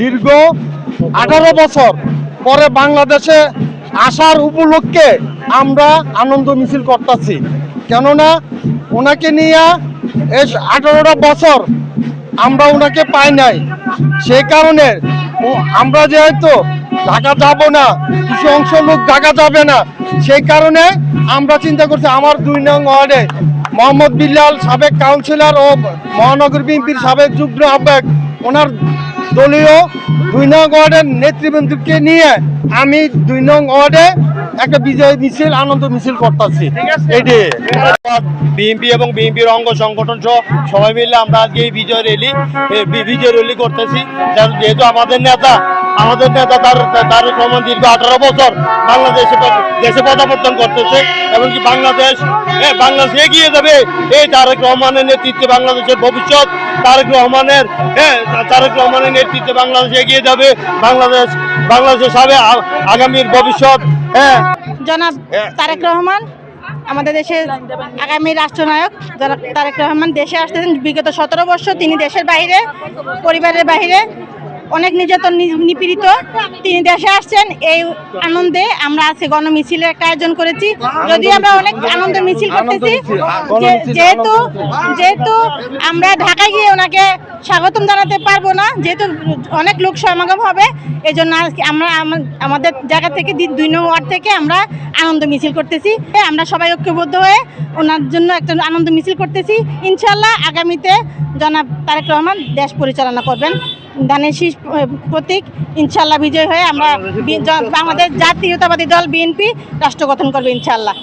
দীর্ঘ আঠারো বছর পরে বাংলাদেশে আসার উপলক্ষে আমরা আনন্দ মিছিল করতেছি। কেননা ওনাকে নিয়ে এই আঠারোটা বছর আমরা ওনাকে পাই নাই। সেই কারণে আমরা যেহেতু ঢাকা যাব না, কিছু অংশ লোক ঢাকা যাবে না সেই কারণে আমরা চিন্তা করছি আমার দুই নং ওয়ার্ডে মোহাম্মদ বিল্লাল সাবেক কাউন্সিলর ও মহানগর বিএনপির সাবেক যুগ্ম আহ্বায়ক, ওনার দলীয় দুই নং ওয়ার্ডের নেতৃবৃন্দকে নিয়ে আমি দুই নং ওয়ার্ডে একটা বিজয় মিছিল আনন্দ মিছিল করতেছি। এটি। বিএনপি এবং বিএনপির অঙ্গ সংগঠন সহ সবাই মিলে আমরা আজকে এই বিজয় র্যালি বিজয় র্যালি করতেছি। যেহেতু- যেহেতু আমাদের নেতা আমাদের নেতা তার তার ক্রমণ দীর্ঘ আঠারো বছর বাংলাদেশে দেশে পদাবর্তন করতেছে এবং কি বাংলাদেশ বাংলাদেশ এগিয়ে যাবে। এই তারেক রহমানের নেতৃত্বে বাংলাদেশের ভবিষ্যৎ। তারেক রহমানের হ্যাঁ তারেক রহমানের নেতৃত্বে বাংলাদেশ এগিয়ে যাবে। বাংলাদেশ বাংলাদেশের সাবে আগামীর ভবিষ্যৎ। হ্যাঁ। জনাব তারেক রহমান আমাদের দেশের আগামী রাষ্ট্রনায়ক। তারেক রহমান দেশে আসতেছেন। বিগত সতেরো বছর তিনি দেশের বাইরে পরিবারের বাইরে। অনেক নির্যাতন নিপীড়িত। তিনি দেশে আসছেন এই আনন্দে আমরা আজকে গণমিছিলের একটা আয়োজন করেছি। যদিও আমরা অনেক আনন্দ মিছিল করতেছি যেহেতু যেহেতু আমরা ঢাকায় গিয়ে ওনাকে স্বাগতম জানাতে পারব না, যেহেতু অনেক লোক সমাগম হবে এই জন্য আমরা আমাদের জায়গা থেকে দুই নং ওয়ার্ড থেকে আমরা আনন্দ মিছিল করতেছি। আমরা সবাই ঐক্যবদ্ধ হয়ে ওনার জন্য একটা আনন্দ মিছিল করতেছি। ইনশাল্লাহ আগামীতে জনাব তারেক রহমান দেশ পরিচালনা করবেন। ধানের শীষ প্রতীক ইনশাল্লাহ বিজয় হয়ে আমরা বাংলাদেশ জাতীয়তাবাদী দল, বিএনপি, রাষ্ট্র গঠন করবে ইনশাল্লাহ